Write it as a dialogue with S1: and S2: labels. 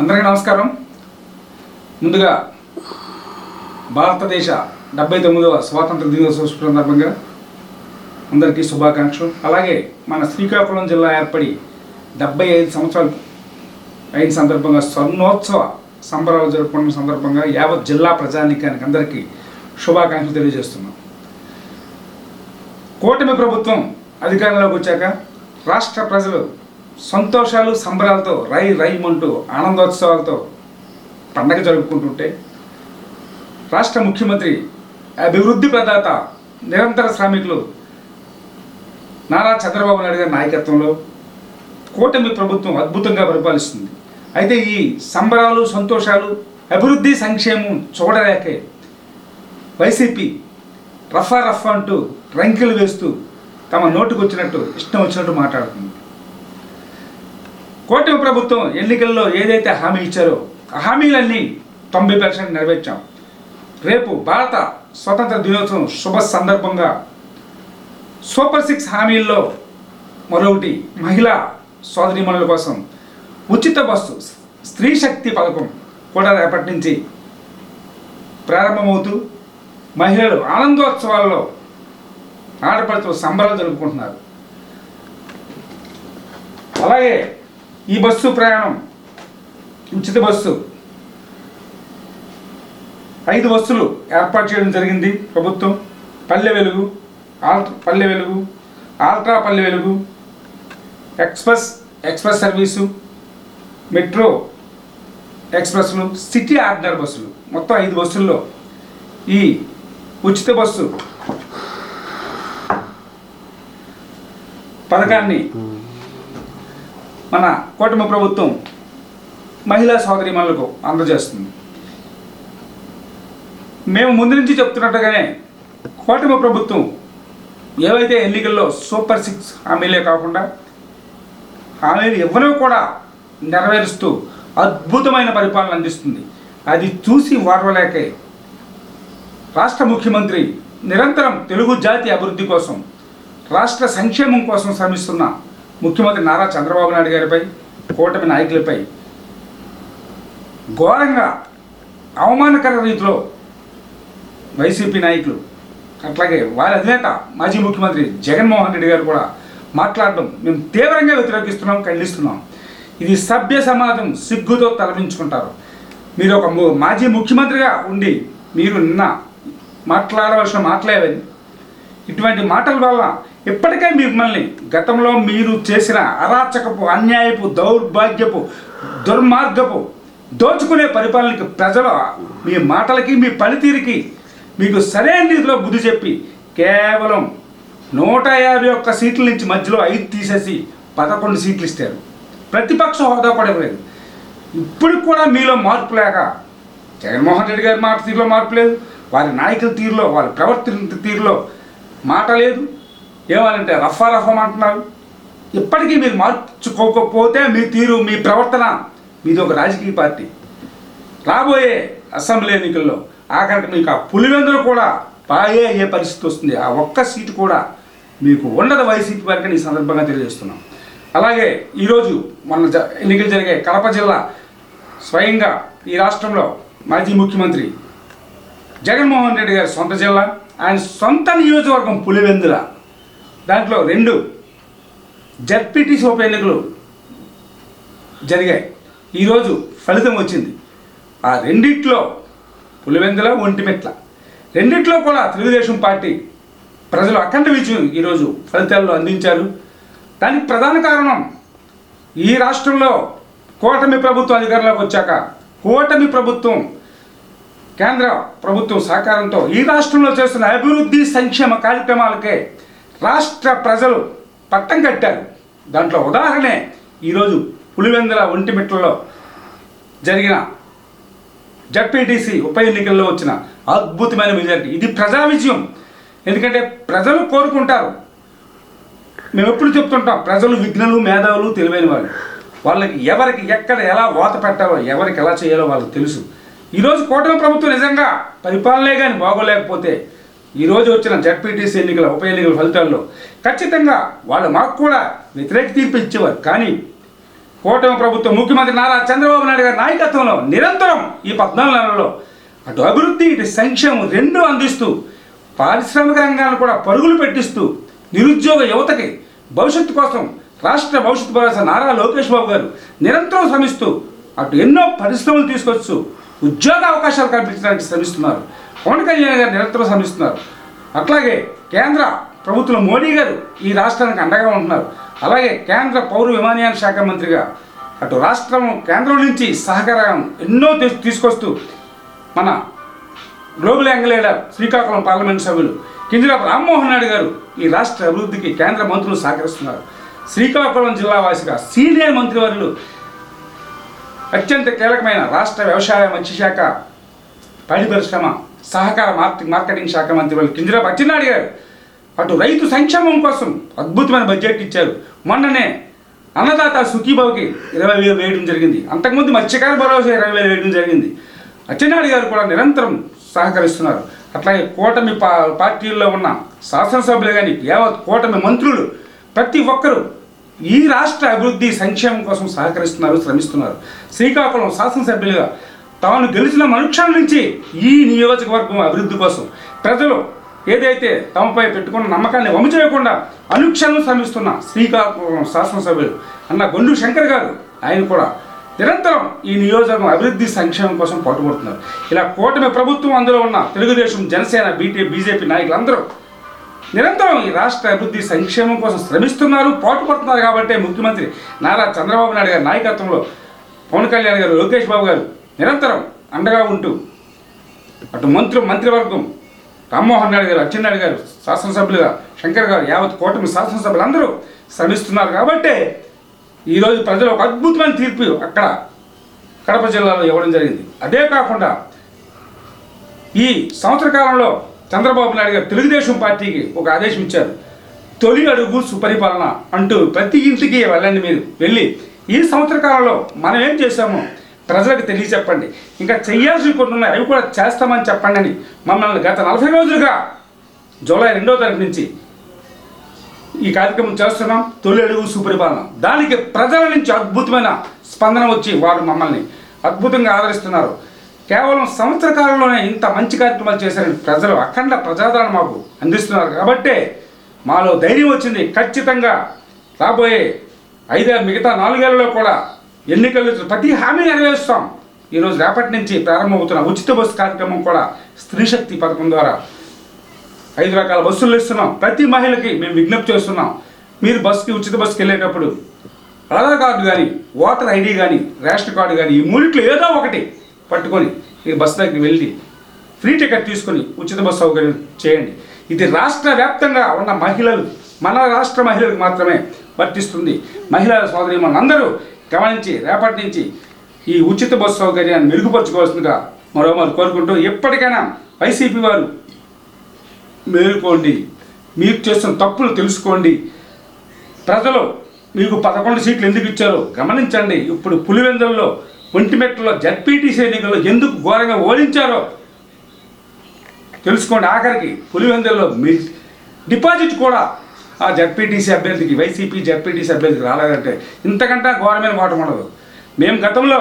S1: అందరికీ నమస్కారం. ముందుగా భారతదేశ డెబ్బై తొమ్మిదవ స్వాతంత్ర దినోత్సవ సందర్భంగా అందరికీ శుభాకాంక్షలు. అలాగే మన శ్రీకాకుళం జిల్లా ఏర్పడి డెబ్బై ఐదు సంవత్సరాలు అయిన సందర్భంగా స్వర్ణోత్సవ సంబరాలు జరుపుకున్న సందర్భంగా యావత్ జిల్లా ప్రజానీకానికి అందరికీ శుభాకాంక్షలు తెలియజేస్తున్నాం. కూటమి ప్రభుత్వం అధికారంలోకి వచ్చాక రాష్ట్ర ప్రజలు సంతోషాలు సంబరాలతో రై రైమంటూ ఆనందోత్సవాలతో పండగ జరుపుకుంటుంటే రాష్ట్ర ముఖ్యమంత్రి అభివృద్ధి ప్రదాత నిరంతర శ్రామికులు నారా చంద్రబాబు నాయుడు గారి నాయకత్వంలో కూటమి ప్రభుత్వం అద్భుతంగా పరిపాలిస్తుంది. అయితే ఈ సంబరాలు సంతోషాలు అభివృద్ధి సంక్షేమం చూడలేకే వైసీపీ రఫా రఫా అంటూ రంకెలు వేస్తూ తమ నోటుకు వచ్చినట్టు ఇష్టం వచ్చినట్టు మాట్లాడుతుంది. కూటమి ప్రభుత్వం ఎన్నికల్లో ఏదైతే హామీ ఇచ్చారో ఆ హామీలన్నీ తొంభై పర్సెంట్ నెరవేర్చాం. రేపు భారత స్వతంత్ర దినోత్సవం శుభ సందర్భంగా సూపర్ సిక్స్ హామీల్లో మరొకటి మహిళా సోదరిమణుల కోసం ఉచిత బస్సు స్త్రీ శక్తి పథకం కూడా రేపటి నుంచి ప్రారంభమవుతూ మహిళలు ఆనందోత్సవాల్లో ఆడపడుతూ సంబరాలు జరుపుకుంటున్నారు. అలాగే ఈ బస్సు ప్రయాణం ఉచిత బస్సు. ఐదు బస్సులు ఏర్పాటు చేయడం జరిగింది ప్రభుత్వం. Palle Velugu all Palle Velugu ultra Palle Velugu express express service metro ఎక్స్ప్రెస్లు city order బస్సులు. మొత్తం ఐదు బస్సుల్లో ఈ ఉచిత బస్సు పథకాన్ని మన కూటమి ప్రభుత్వం మహిళా సోదరిమణులకు అందజేస్తుంది. మేము ముందు నుంచి చెప్తున్నట్టుగానే కూటమి ప్రభుత్వం ఏవైతే ఎన్నికల్లో సూపర్ సిక్స్ హామీలే కాకుండా హామీలు ఎవరూ కూడా నెరవేరుస్తూ అద్భుతమైన పరిపాలన అందిస్తుంది. అది చూసి వారవలేకే రాష్ట్ర ముఖ్యమంత్రి నిరంతరం తెలుగు జాతి అభివృద్ధి కోసం రాష్ట్ర సంక్షేమం కోసం శ్రమిస్తున్న ముఖ్యమంత్రి నారా చంద్రబాబు నాయుడు గారిపై కూటమి నాయకులపై ఘోరంగా అవమానకర రీతిలో వైసీపీ నాయకులు అట్లాగే వారి అధినేత మాజీ ముఖ్యమంత్రి జగన్మోహన్ రెడ్డి గారు కూడా మాట్లాడడం మేము తీవ్రంగా వ్యతిరేకిస్తున్నాం ఖండిస్తున్నాం. ఇది సభ్య సమాజం సిగ్గుతో తలపించుకుంటారు మీరు ఒక ము- మాజీ ముఖ్యమంత్రిగా ఉండి మీరు నిన్న మాట్లాడవలసిన మాట్లాడేవని ఇటువంటి మాటల వల్ల ఇప్పటికే మిమ్మల్ని గతంలో మీరు చేసిన అరాచకపు అన్యాయపు దౌర్భాగ్యపు దుర్మార్గపు దోచుకునే పరిపాలనకి ప్రజలు మీ మాటలకి మీ పనితీరుకి మీకు సరైన రీతిలో బుద్ధి చెప్పి కేవలం నూట యాభై ఒక్క సీట్ల నుంచి మధ్యలో ఐదు తీసేసి పదకొండు సీట్లు ఇస్తారు. ప్రతిపక్ష హోదా కూడా ఇవ్వలేదు. ఇప్పుడు కూడా మీలో మార్పు లేక జగన్మోహన్ రెడ్డి గారి మాట తీరులో మార్పు లేదు. వారి నాయకుల తీరులో వారి ప్రవర్తన తీరులో మాట లేదు. ఏమనంటే రఫా రఫం అంటున్నారు. ఇప్పటికీ మీరు మార్చుకోకపోతే మీ తీరు మీ ప్రవర్తన మీది ఒక రాజకీయ పార్టీ. రాబోయే అసెంబ్లీ ఎన్నికల్లో ఆఖరికి మీకు ఆ పులివెందులు కూడా బాగే అయ్యే పరిస్థితి వస్తుంది. ఆ ఒక్క సీటు కూడా మీకు ఉండదు వైసీపీ వారికి ఈ సందర్భంగా తెలియజేస్తున్నాం. అలాగే ఈరోజు మన జ ఎన్నికలు జరిగే కడప జిల్లా స్వయంగా ఈ రాష్ట్రంలో మాజీ ముఖ్యమంత్రి జగన్మోహన్ రెడ్డి గారి సొంత జిల్లా ఆయన సొంత నియోజకవర్గం పులివెందుల. దాంట్లో రెండు జడ్పీటీసీ ఉప ఎన్నికలు జరిగాయి. ఈరోజు ఫలితం వచ్చింది. ఆ రెండిట్లో పులివెందుల ఒంటిమెట్ల. రెండిట్లో కూడా తెలుగుదేశం పార్టీ ప్రజలు అఖండ విజయం ఈరోజు ఫలితాల్లో అందించారు. దానికి ప్రధాన కారణం ఈ రాష్ట్రంలో కూటమి ప్రభుత్వం అధికారంలోకి వచ్చాక కూటమి ప్రభుత్వం కేంద్ర ప్రభుత్వం సహకారంతో ఈ రాష్ట్రంలో చేస్తున్న అభివృద్ధి సంక్షేమ కార్యక్రమాలకే రాష్ట్ర ప్రజలు పట్టం కట్టారు. దాంట్లో ఉదాహరణే ఈరోజు పులివెందుల ఒంటిమిట్లలో జరిగిన జడ్పీటీసీ ఉప ఎన్నికల్లో వచ్చిన అద్భుతమైన మెజారిటీ. ఇది ప్రజా విజయం. ఎందుకంటే ప్రజలు కోరుకుంటారు. మేము ఎప్పుడు చెప్తుంటాం ప్రజలు విఘ్నులు మేధావులు తెలివైన వాళ్ళు. వాళ్ళకి ఎవరికి ఎక్కడ ఎలా వాత పెట్టాలో ఎవరికి ఎలా చేయాలో వాళ్ళకి తెలుసు. ఈరోజు కూటమి ప్రభుత్వం నిజంగా పరిపాలనే కానీ బాగోలేకపోతే ఈరోజు వచ్చిన జడ్పీటీసీ ఎన్నికల ఉప ఎన్నికల ఫలితాల్లో ఖచ్చితంగా వాళ్ళు మాకు కూడా వ్యతిరేక తీర్పు ఇచ్చేవారు. కానీ కూటమి ప్రభుత్వం ముఖ్యమంత్రి నారా చంద్రబాబు నాయుడు గారి నాయకత్వంలో నిరంతరం ఈ పద్నాలుగు నెలల్లో అటు అభివృద్ధి ఇటు సంక్షేమం రెండు అందిస్తూ పారిశ్రామిక రంగాన్ని కూడా పరుగులు పెట్టిస్తూ నిరుద్యోగ యువతకి భవిష్యత్తు కోసం రాష్ట్ర భవిష్యత్తు భరోసా నారా లోకేష్ బాబు గారు నిరంతరం శ్రమిస్తూ అటు ఎన్నో పరిశ్రమలు తీసుకొచ్చు ఉద్యోగ అవకాశాలు కల్పించడానికి శ్రమిస్తున్నారు. పవన్ కళ్యాణ్ గారు నిరంతరం శ్రమిస్తున్నారు అట్లాగే కేంద్ర ప్రభుత్వం మోడీ గారు ఈ రాష్ట్రానికి అండగా ఉంటున్నారు. అలాగే కేంద్ర పౌర విమానయాన శాఖ మంత్రిగా అటు రాష్ట్రం కేంద్రం నుంచి సహకారం ఎన్నో తీసుకొస్తూ మన గ్లోబల్ యాంగిల్ శ్రీకాకుళం పార్లమెంట్ సభ్యులు కింజరాపు రామ్మోహన్ నాయుడు గారు ఈ రాష్ట్ర అభివృద్ధికి కేంద్ర మంత్రులు సహకరిస్తున్నారు. శ్రీకాకుళం జిల్లా వాసిగా సీనియర్ మంత్రివర్యులు అత్యంత కీలకమైన రాష్ట్ర వ్యవసాయ మత్స్యశాఖ పాడి పరిశ్రమ సహకార మార్కెట్ మార్కెటింగ్ శాఖ మంత్రి వాళ్ళు కింజరాపు అచ్చెన్నాయుడు గారు. అటు రైతు సంక్షేమం కోసం అద్భుతమైన బడ్జెట్ ఇచ్చారు. మొన్ననే అన్నదాత సుఖీబాబుకి ఇరవై వేలు వేయడం జరిగింది. అంతకుముందు మత్స్యకార భరోసా ఇరవై వేలు వేయడం జరిగింది. అచ్చెన్నాయుడు గారు కూడా నిరంతరం సహకరిస్తున్నారు. అట్లాగే కూటమి పా పార్టీల్లో ఉన్న శాసనసభ్యులు కానీ యావత్ కూటమి మంత్రులు ప్రతి ఒక్కరూ ఈ రాష్ట్ర అభివృద్ధి సంక్షేమం కోసం సహకరిస్తున్నారు శ్రమిస్తున్నారు. శ్రీకాకుళం శాసనసభ్యులుగా తాను గెలిచిన మనుక్షణం నుంచి ఈ నియోజకవర్గం అభివృద్ధి కోసం ప్రజలు ఏదైతే తమపై పెట్టుకున్న నమ్మకాన్ని వమ్ము అనుక్షణం శ్రమిస్తున్న శ్రీకాకుళం శాసనసభ్యులు అన్న గొండు శంకర్ గారు ఆయన కూడా నిరంతరం ఈ నియోజకవర్గం అభివృద్ధి సంక్షేమం కోసం పాటుపడుతున్నారు. ఇలా కూటమి ప్రభుత్వం అందులో ఉన్న తెలుగుదేశం జనసేన బీటీ బీజేపీ నాయకులందరూ నిరంతరం ఈ రాష్ట్ర అభివృద్ధి సంక్షేమం కోసం శ్రమిస్తున్నారు పాటుపడుతున్నారు కాబట్టి ముఖ్యమంత్రి నారా చంద్రబాబు నాయుడు గారి నాయకత్వంలో పవన్ కళ్యాణ్ గారు లోకేష్ బాబు గారు నిరంతరం అండగా ఉంటూ అటు మంత్రి మంత్రివర్గం రామ్మోహన్ నాయుడు గారు అచ్చెన్నాయుడు గారు శాసనసభ్యులుగా శంకర్ గారు యావత్ కూటమి శాసనసభ్యులందరూ శ్రమిస్తున్నారు కాబట్టే ఈరోజు ప్రజలు ఒక అద్భుతమైన తీర్పు అక్కడ కడప జిల్లాలో ఇవ్వడం జరిగింది. అదే కాకుండా ఈ సంవత్సర కాలంలో చంద్రబాబు నాయుడు గారు తెలుగుదేశం పార్టీకి ఒక ఆదేశం ఇచ్చారు. తొలి అడుగు సుపరిపాలన అంటూ ప్రతి ఇంటికి వెళ్ళండి మీరు. వెళ్ళి ఈ సంవత్సర కాలంలో మనం ఏం చేశామో? ప్రజలకు తెలియచెప్పండి ఇంకా చేయాల్సిన కొన్ని ఉన్నాయి అవి కూడా చేస్తామని చెప్పండి అని మమ్మల్ని గత నలభై రోజులుగా జూలై రెండో తారీఖు నుంచి ఈ కార్యక్రమం చేస్తున్నాం. తొలి అడుగు సుపరిపాలన. దానికి ప్రజల నుంచి అద్భుతమైన స్పందన వచ్చి వారు మమ్మల్ని అద్భుతంగా ఆదరిస్తున్నారు. కేవలం సంవత్సర కాలంలోనే ఇంత మంచి కార్యక్రమాలు చేశారని ప్రజలు అఖండ ప్రజాదరణ మాకు అందిస్తున్నారు. కాబట్టే మాలో ధైర్యం వచ్చింది. ఖచ్చితంగా రాబోయే ఐదే మిగతా నాలుగేళ్ళలో కూడా ఎన్నికలు ప్రతి హామీ నెరవేరుస్తాం. ఈరోజు రేపటి నుంచి ప్రారంభమవుతున్న ఉచిత బస్సు కార్యక్రమం కూడా స్త్రీ శక్తి పథకం ద్వారా ఐదు రకాల బస్సులు ఇస్తున్నాం. ప్రతి మహిళకి మేము విజ్ఞప్తి చేస్తున్నాం. మీరు బస్సుకి ఉచిత బస్సుకి వెళ్ళేటప్పుడు ఆధార్ కార్డు కానీ ఓటర్ ఐడి కానీ రేషన్ కార్డు కానీ ఈ మూడిట్లో ఏదో ఒకటి పట్టుకొని మీరు బస్సు దగ్గరికి వెళ్ళి ఫ్రీ టికెట్ తీసుకొని ఉచిత బస్సు సౌకర్యం చేయండి. ఇది రాష్ట్ర వ్యాప్తంగా ఉన్న మహిళలు మన రాష్ట్ర మహిళలకు మాత్రమే వర్తిస్తుంది. మహిళల సోదరి మనందరూ గమనించి రేపటి నుంచి ఈ ఉచిత బస్సు సౌకర్యాన్ని మెరుగుపరచుకోవాల్సిందిగా మరోమారు కోరుకుంటూ ఎప్పటికైనా వైసీపీ వారు మేలుకోండి. మీరు చేస్తున్న తప్పులు తెలుసుకోండి. ప్రజలు మీకు పదకొండు సీట్లు ఎందుకు ఇచ్చారో గమనించండి. ఇప్పుడు పులివెందుల్లో ఒంటిమెట్టలో జడ్పీటీసీ ఎన్నికల్లో ఎందుకు ఘోరంగా ఓడించారో తెలుసుకోండి. ఆఖరికి పులివెందుల్లో మీ డిపాజిట్ కూడా ఆ జడ్పీటీసీ అభ్యర్థికి వైసీపీ జడ్పీటీసీ అభ్యర్థికి రాలేదంటే ఇంతకంటే ఘోరమైన ఓటమి ఉండదు మేము గతంలో